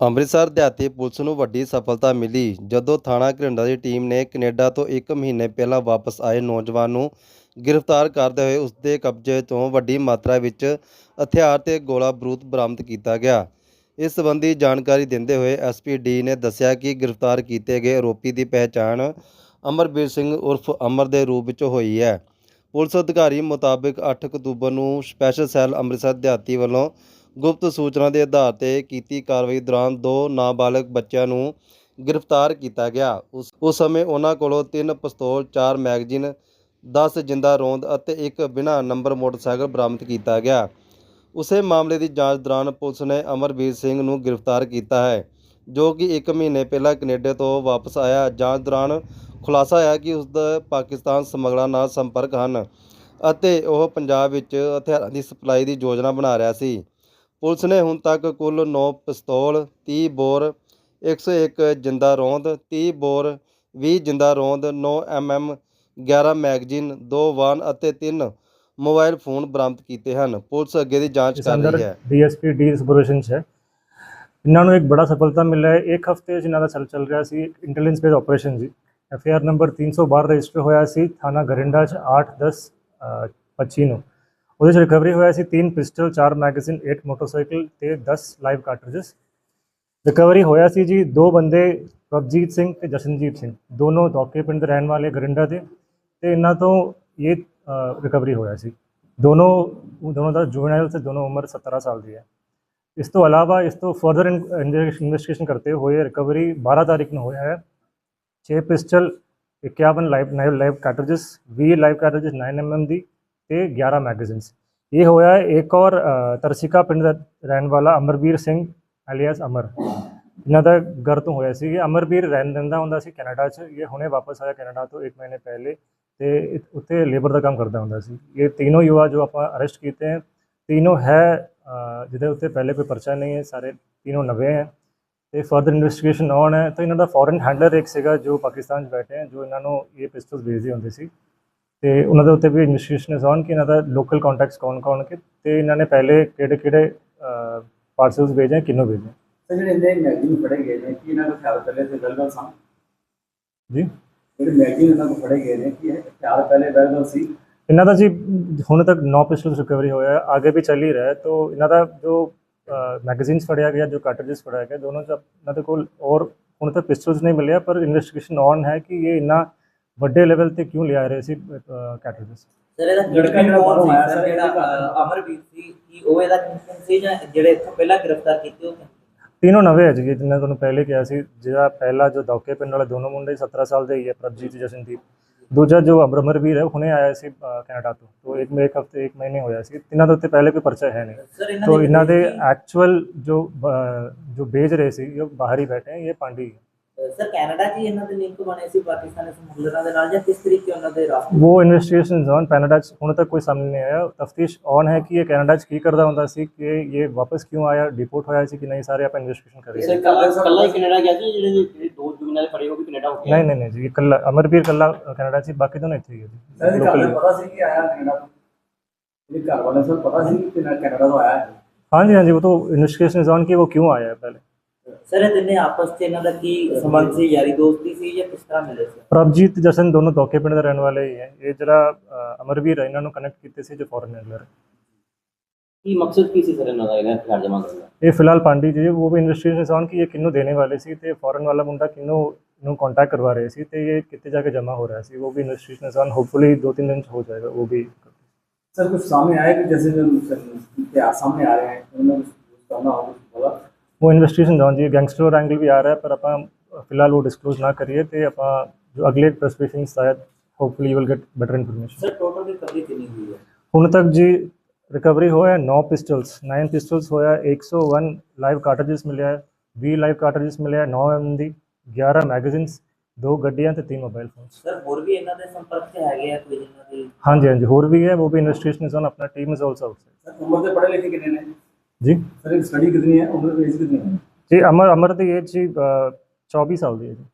ਅੰਮ੍ਰਿਤਸਰ ਦਿਹਾਤੀ ਪੁਲਿਸ ਨੂੰ ਵੱਡੀ ਸਫਲਤਾ ਮਿਲੀ, ਜਦੋਂ ਥਾਣਾ ਘਰਿੰਡਾ ਦੀ ਟੀਮ ਨੇ ਕੈਨੇਡਾ ਤੋਂ 1 ਮਹੀਨੇ ਪਹਿਲਾਂ ਵਾਪਸ ਆਏ ਨੌਜਵਾਨ ਨੂੰ ਗ੍ਰਿਫਤਾਰ ਕਰਦੇ ਹੋਏ ਉਸ ਦੇ ਕਬਜ਼ੇ ਤੋਂ ਵੱਡੀ ਮਾਤਰਾ ਵਿੱਚ ਹਥਿਆਰ ਤੇ ਗੋਲਾ ਬਰੂਦ ਬਰਾਮਦ ਕੀਤਾ ਗਿਆ। ਇਸ ਸੰਬੰਧੀ ਜਾਣਕਾਰੀ ਦਿੰਦੇ ਹੋਏ ਐਸਪੀ ਡੀ ਨੇ ਦੱਸਿਆ ਕਿ ਗ੍ਰਿਫਤਾਰ ਕੀਤੇ ਗਏ ਆਰੋਪੀ ਦੀ ਪਹਿਚਾਣ ਅਮਰਬੀਰ ਸਿੰਘ ਉਰਫ ਅਮਰ ਦੇ ਰੂਪ ਵਿੱਚ ਹੋਈ ਹੈ। ਪੁਲਿਸ ਅਧਿਕਾਰੀ ਮੁਤਾਬਕ 8 ਅਕਤੂਬਰ ਨੂੰ ਸਪੈਸ਼ਲ ਸੈੱਲ ਅੰਮ੍ਰਿਤਸਰ ਦਿਹਾਤੀ ਵੱਲੋਂ ਗੁਪਤ ਸੂਚਨਾ ਦੇ ਆਧਾਰ ਤੇ ਕੀਤੀ ਕਾਰਵਾਈ ਦੌਰਾਨ ਦੋ ਨਾਬਾਲਗ ਬੱਚਿਆਂ ਨੂੰ ਗ੍ਰਿਫਤਾਰ ਕੀਤਾ ਗਿਆ। ਉਸ ਉਸ ਸਮੇਂ ਉਹਨਾਂ ਕੋਲੋਂ ਤਿੰਨ ਪਿਸਤੌਲ, ਚਾਰ ਮੈਗਜ਼ੀਨ 10 ਜਿੰਦਾ ਰੋਂਦ ਅਤੇ ਇੱਕ ਬਿਨਾ ਨੰਬਰ ਮੋਟਰਸਾਈਕਲ ਬਰਾਮਦ ਕੀਤਾ ਗਿਆ। ਉਸੇ ਮਾਮਲੇ ਦੀ ਜਾਂਚ ਦੌਰਾਨ ਪੁਲਿਸ ਨੇ ਅਮਰਵੀਰ ਸਿੰਘ ਨੂੰ ਗ੍ਰਿਫਤਾਰ ਕੀਤਾ ਹੈ, ਜੋ ਕਿ 1 ਮਹੀਨੇ ਪਹਿਲਾਂ ਕੈਨੇਡਾ ਤੋਂ ਵਾਪਸ ਆਇਆ। ਜਾਂਚ ਦੌਰਾਨ ਖੁਲਾਸਾ ਹੋਇਆ ਕਿ ਉਸ ਦਾ ਪਾਕਿਸਤਾਨ ਸਮਗਲਰਾਂ ਨਾਲ ਸੰਪਰਕ ਹਨ ਅਤੇ ਉਹ ਪੰਜਾਬ ਵਿੱਚ ਹਥਿਆਰਾਂ ਦੀ ਸਪਲਾਈ ਦੀ ਯੋਜਨਾ ਬਣਾ ਰਿਹਾ ਸੀ। ਪੁਲਿਸ ਨੇ ਹੁਣ ਤੱਕ ਕੁੱਲ 9 ਪਿਸਤੌਲ 30 ਬੋਰ 101 ਜਿੰਦਾ ਰੋਂਦ 30 ਬੋਰ 20 ਜਿੰਦਾ ਰੋਂਦ 9 ਐਮਐਮ 11 ਮੈਗਜ਼ੀਨ 2 ਵਾਨ ਅਤੇ 3 ਮੋਬਾਈਲ ਫੋਨ ਬਰਾਮਦ ਕੀਤੇ ਹਨ। ਪੁਲਿਸ ਅੱਗੇ ਦੀ ਜਾਂਚ ਇਸ ਕਰ ਅੰਦਰ ਰਹੀ ਹੈ। ਡੀਐਸਪੀ ਡੀ ਸਪੋਰੇਸ਼ਨ ਹੈ। ਇਹਨਾਂ ਨੂੰ ਇੱਕ ਬੜਾ ਸਫਲਤਾ ਮਿਲਿਆ ਹੈ। ਇੱਕ ਹਫ਼ਤੇ 'ਚ ਇਹਨਾਂ ਦਾ ਚੱਲ ਚੱਲ ਰਿਹਾ ਸੀ ਇੰਟੈਲੀਜੈਂਸ ਬੇਸ ਆਪਰੇਸ਼ਨ ਜੀ। ਐਫ ਆਰ ਨੰਬਰ 312 ਰਜਿਸਟਰ ਹੋਇਆ ਸੀ ਥਾਣਾ ਗਰਿੰਡਾ 'ਚ 8 10 ਅ, 25 ਨੂੰ। ਉਹਦੇ 'ਚ ਰਿਕਵਰੀ ਹੋਇਆ ਸੀ ਤਿੰਨ ਪਿਸਟਲ, ਚਾਰ ਮੈਗਜ਼ੀਨ 8 ਮੋਟਰਸਾਈਕਲ ਤੇ 10 ਲਾਈਵ ਕਾਰਟ੍ਰਿਜਸ। ਰਿਕਵਰੀ ਹੋਇਆ ਸੀ ਜੀ ਦੋ ਬੰਦੇ, ਪ੍ਰਭਜੀਤ ਸਿੰਘ ਤੇ ਜਸ਼ਨਜੀਤ ਸਿੰਘ। ਦੋਨੋਂ ਦੌਕੇ ਪਿੰਡ ਦੇ ਰਹਿਣ ਵਾਲੇ ਗਰਿੰਡਾ ਦੇ ਤੇ ਇਹਨਾਂ ਤੋਂ ਇਹ ਰਿਕਵਰੀ ਹੋਇਆ ਸੀ। ਦੋਨੋਂ ਦੋਨੋਂ ਦਾ ਜੁਵਨਾਈਲ ਤੇ ਦੋਨੋਂ ਉਮਰ 17 ਸਾਲ ਦੀ ਹੈ। ਇਸ ਤੋਂ ਇਲਾਵਾ ਇਸ ਤੋਂ ਫਰਦਰ ਇਨਵੈਸਟੀਗੇਸ਼ਨ ਕਰਤੇ ਹੋਏ ਰਿਕਵਰੀ 12 ਤਾਰੀਖ ਨੂੰ ਹੋਇਆ ਹੈ। 6 pistol 51 live live cartridges 20 live cartridges 9 mm ਦੀ ਤੇ 11 ਮੈਗਜ਼ੀਨਸ ਇਹ ਹੋਇਆ ਇੱਕ ਔਰ ਤਰਸਿਕਾ ਪਿੰਡ ਦਾ ਰਹਿਣ ਵਾਲਾ ਅਮਰਬੀਰ ਸਿੰਘ ਅਲੀਅਸ ਅਮਰ। ਇਹਨਾਂ ਦਾ ਘਰ ਤੋਂ ਹੋਇਆ ਸੀ। ਅਮਰਵੀਰ ਰਹਿਣ ਦਿੰਦਾ ਹੁੰਦਾ ਸੀ ਕੈਨੇਡਾ 'ਚ। ਇਹ ਹੁਣੇ ਵਾਪਸ ਆਇਆ ਕੈਨੇਡਾ ਤੋਂ 1 ਮਹੀਨੇ ਪਹਿਲੇ ਤੇ ਉੱਥੇ ਲੇਬਰ ਦਾ ਕੰਮ ਕਰਦਾ ਹੁੰਦਾ ਸੀ। ਇਹ ਤਿੰਨੋਂ ਯੁਵਾ ਜੋ ਆਪਾਂ ਅਰੈਸਟ ਕੀਤੇ ਹਨ ਤਿੰਨੋਂ ਹੈ ਜਿਹਦੇ ਉੱਤੇ ਪਹਿਲੇ ਕੋਈ ਪਰਚਾ ਨਹੀਂ ਹੈ, ਸਾਰੇ ਤਿੰਨੋਂ ਨਵੇਂ ਹੈ ਤੇ ਫਰਦਰ ਇਨਵੈਸਟੀਗੇਸ਼ਨ ਔਨ ਹੈ। ਤਾਂ ਇਹਨਾਂ ਦਾ ਫੋਰਨ ਹੈਂਡਲਰ ਇੱਕ ਸੀਗਾ ਜੋ ਪਾਕਿਸਤਾਨ 'ਚ ਬੈਠੇ ਹੈ, ਜੋ ਇਹਨਾਂ ਨੂੰ ਇਹ ਪਿਸਟਲਸ ਵੇਚਦੇ ਹੁੰਦੇ ਸੀ। ਤੇ ਉਹਨਾਂ ਦੇ ਉੱਤੇ ਵੀ ਇਨਵੈਸਟੀਗੇਸ਼ਨ ਇਜ਼ ਔਨ ਕਿ ਇਹਨਾਂ ਦਾ ਲੋਕਲ ਕੰਟੈਕਟਸ ਕੌਣ-ਕੌਣ ਕੇ ਤੇ ਇਹਨਾਂ ਨੇ ਪਹਿਲੇ ਕਿਹੜੇ-ਕਿਹੜੇ ਪਾਰਸਲਸ ਭੇਜੇ ਕਿੰਨੂੰ ਭੇਜੇ। ਇਹਨਾਂ ਦਾ ਜੀ? ਹੁਣ ਤੱਕ ਨੌ ਪਿਸਟਲ ਰਿਕਵਰੀ ਹੋਇਆ ਅੱਗੇ ਵੀ ਚੱਲ ਹੀ ਰਿਹਾ ਤਾਂ ਇਹਨਾਂ ਦਾ ਜੋ ਮੈਗਜ਼ੀਨਸ ਫੜਿਆ ਗਿਆ ਜੋ ਕਾਰਟ੍ਰਿਜਸ ਫੜਿਆ ਗਿਆ ਦੋਨੋਂ ਚ ਇਹਨਾਂ ਦੇ ਕੋਲ ਔਰ ਹੁਣ ਤੱਕ ਪਿਸਟਲਸ ਨਹੀਂ ਮਿਲਿਆ ਪਰ ਇਨਵੈਸਟੀਗੇਸ਼ਨ ਔਨ ਹੈ ਕਿ ਇਹ ਇਹਨਾਂ ਵੱਡੇ ਲੈਵਲ ਤੇ ਕਿਉਂ ਲਿਆ ਰਹੇ ਸੀ ਕੈਟਲਿਸਟ ਸਰ ਇਹਦਾ ਲੜਕਾ ਜਿਹੜਾ ਬਾਹਰੋਂ ਆਇਆ ਸਰ ਜਿਹੜਾ ਅਮਰਵੀਰ ਸੀ ਕੀ ਉਹ ਇਹਦਾ ਕੈਂਪਨ ਸੀ ਜਾਂ ਜਿਹੜੇ ਇੱਥੋਂ ਪਹਿਲਾਂ ਗ੍ਰਿਫਤਾਰ ਕੀਤੇ ਉਹ ਤਿੰਨੋਂ ਨਵੇਂ ਹੈ ਜੀ ਜਿੰਨਾ ਤੁਹਾਨੂੰ ਪਹਿਲੇ ਕਿਹਾ ਸੀ ਜਿਹੜਾ ਪਹਿਲਾ ਜੋ ਦੌਕੇ ਪਿੰਡ ਵਾਲੇ ਦੋਨੋਂ ਮੁੰਡੇ 17 ਸਾਲ ਦੇ ਹੀ ਹੈ ਪ੍ਰਭਜੀਤ ਜਸ਼ਨਦੀਪ। ਦੂਜਾ ਜੋ ਅਮਰਵੀਰ ਹੈ ਹੁਣੇ ਆਇਆ ਸੀ ਕੈਨੇਡਾ ਤੋਂ। ਤੋਂ ਇੱਕ ਮੇਰੇ ਹਫ਼ਤੇ ਇੱਕ ਮਹੀਨੇ ਹੋਇਆ ਸੀ। ਇਹਨਾਂ ਦੇ ਉੱਤੇ ਪਹਿਲੇ ਕੋਈ ਪਰਚਾ ਹੈ ਨਹੀਂ। ਤੋਂ ਇਹਨਾਂ ਦੇ ਐਕਚੁਅਲ ਜੋ ਜੋ ਭੇਜ ਰਹੇ ਸੀ ਉਹ ਬਾਹਰ ਹੀ ਬੈਠੇ ਇਹ ਪਾਂਡੀ। ਸਰ ਕੈਨੇਡਾ 'ਚ ਹੀ ਇਹਨਾਂ ਦੇ ਲਿੰਕ ਬਣੇ ਸੀ ਪਾਕਿਸਤਾਨੀ ਸਮਗਲਰਾਂ ਦੇ ਨਾਲ ਜਾਂ ਕਿਸ ਤਰੀਕੇ ਉਹਨਾਂ ਦੇ ਰਾਸਤੇ ਉਹ ਇਨਵੈਸਟੀਗੇਸ਼ਨ ਔਨ ਕੈਨੇਡਾ 'ਚ ਹੁਣ ਤੱਕ ਕੋਈ ਸਾਹਮਣੇ ਨਹੀਂ ਆਇਆ। ਤਫਤੀਸ਼ ਔਨ ਹੈ ਕਿ ਇਹ ਕੈਨੇਡਾ 'ਚ ਕੀ ਕਰਦਾ ਹੁੰਦਾ ਸੀ ਕਿ ਇਹ ਵਾਪਸ ਕਿਉਂ ਆਇਆ ਡਿਪੋਰਟ ਹੋਇਆ ਸੀ ਕਿ ਨਹੀਂ ਸਾਰੇ ਆਪਾਂ ਇਨਵੈਸਟੀਗੇਸ਼ਨ ਕਰ ਰਹੇ ਹਾਂ ਕੱਲਾ ਹੀ ਕੈਨੇਡਾ ਗਿਆ ਸੀ ਜਿਹੜੇ ਦੋ ਜੁਗਨਾਲ ਫੜੇ ਉਹ ਵੀ ਕੈਨੇਡਾ ਹੋ ਗਏ ਨਹੀਂ ਨਹੀਂ ਨਹੀਂ ਜੀ ਕੱਲਾ ਅਮਰਵੀਰ ਕੱਲਾ ਕੈਨੇਡਾ 'ਚ ਬਾਕੀ ਦੋਨੋਂ ਇੱਥੇ ਹੀ ਹੈ ਸਰ ਕੱਲਾ ਪਤਾ ਸੀ ਕਿ ਆਇਆ ਕੈਨੇਡਾ ਇਹ ਘਰ ਵਾਲੇ ਸਭ ਪਤਾ ਸੀ ਕਿ ਕੈਨੇਡਾ ਤੋਂ ਆਇਆ ਹਾਂਜੀ ਹਾਂਜੀ ਉਹ ਤਾਂ ਇਨਵੈਸਟੀਗੇਸ਼ਨ ਔਨ ਕਿ ਉਹ ਕਿਉਂ ਆਇਆ ਪਹਿਲੇ? ਸਰ ਇਹ ਤਿੰਨੇ ਆਪਸ 'ਚ ਇਹਨਾਂ ਦਾ ਕੀ ਸੰਬੰਧ ਸੀ ਯਾਰੀ ਦੋਸਤੀ ਸੀ ਜਾਂ ਕਿਸ ਤਰ੍ਹਾਂ ਮਿਲੇ ਸੀ ਪ੍ਰਭਜੀਤ ਜਸ਼ਨ ਦੋਨੋਂ ਧੋਕੇ ਪਿੰਡ ਦੇ ਰਹਿਣ ਵਾਲੇ ਹੀ ਹੈ ਇਹ ਜਿਹੜਾ ਅ, ਅਮਰਵੀਰ ਹੈ ਇਹਨਾਂ ਨੂੰ ਕਨੈਕਟ ਕੀਤੇ ਸੀ ਜੋ ਫੋਰਨ ਹੈਂਡਲਰ ਹੈ ਕੀ ਮਕਸਦ ਕੀ ਸੀ ਸਰ ਇਹਨਾਂ ਦਾ ਇਹਨਾਂ ਹਥਿਆਰ ਜਮ੍ਹਾਂ ਕਰਨ ਦਾ ਇਹ ਫਿਲਹਾਲ ਪਾਂਡੀ ਜੀ ਉਹ ਵੀ ਇਨਵੈਸਟੀਗੇਸ਼ਨ ਇਜ਼ ਔਨ ਕਿ ਇਹ ਕਿੰਨੂੰ ਦੇਣੇ ਵਾਲੇ ਸੀ ਤੇ ਫੋਰਨ ਵਾਲਾ ਮੁੰਡਾ ਕਿੰਨੂੰ ਨੂੰ ਕੰਟੈਕਟ ਕਰਵਾ ਰਹੇ ਸੀ ਤੇ ਇਹ ਕਿੱਥੇ ਜਾ ਕੇ ਜਮ੍ਹਾਂ ਹੋ ਰਿਹਾ ਸੀ ਉਹ ਵੀ ਇਨਵੈਸਟੀਗੇਸ਼ਨ ਇਜ਼ ਔਨ ਹੋਪਫੁਲੀ ਦੋ ਤਿੰਨ दिन ਚ हो जाएगा वो भी सर कुछ सामने आया कि जैसे जो इतिहास सामने आ रहे हैं उनमें कुछ करना हो कुछ बोला वो investigation on ji gangster angle भी आ रहा है पर ਆਪਾਂ ਫਿਲਹਾਲ ਉਹ ਡਿਸਕਲੋਜ਼ ਨਾ ਕਰੀਏ ਤੇ ਆਪਾਂ ਜੋ ਅਗਲੇ ਪ੍ਰੈਸ ਬਰੀਫਿੰਗ ਸ਼ਾਇਦ hopefully you will get better information sir total recovery ਕਿੰਨੀ ਹੋਈ ਹੈ ਹੁਣ ਤੱਕ ਜੀ ਰਿਕਵਰੀ ਹੋਇਆ 9 ਪਿਸਟਲਸ 9 ਪਿਸਟਲਸ ਹੋਇਆ 101 ਲਾਈਵ ਕਾਰਟ੍ਰਿਜਸ ਮਿਲਿਆ ਹੈ 20 ਲਾਈਵ ਕਾਰਟ੍ਰਿਜਸ ਮਿਲਿਆ ਹੈ 9 ਐਮ ਦੀ 11 ਮੈਗਜ਼ੀਨਸ ਦੋ ਗੱਡੀਆਂ ਤੇ ਤਿੰਨ ਮੋਬਾਈਲ ਫੋਨਸ ਸਰ ਹੋਰ ਵੀ ਇਹਨਾਂ ਦੇ ਸੰਪਰਕ 'ਚ ਹੈਗੇ ਆ ਕੋਈ ਜਿਨ੍ਹਾਂ ਦੀ ਹਾਂਜੀ ਹਾਂਜੀ ਹੋਰ ਵੀ ਹੈ ਉਹ ਵੀ ਇਨਵੈਸਟੀਗੇਸ਼ਨ ਇਜ਼ ਔਨ ਆਪਣਾ team is also outside sir उम्र से पढ़े लिखे कितने ने ਜੀ? ਸਰ ਸਟੱਡੀ ਕਿਤਨੀ ਹੈ? ਉਮਰ ਏਜ ਕਿਤਨੀ ਹੈ? ਜੀ ਅਮਰ ਅਮਰ ਦੀ ਏਜ ਜੀ 24 ਸਾਲ ਦੀ ਹੈ ਜੀ।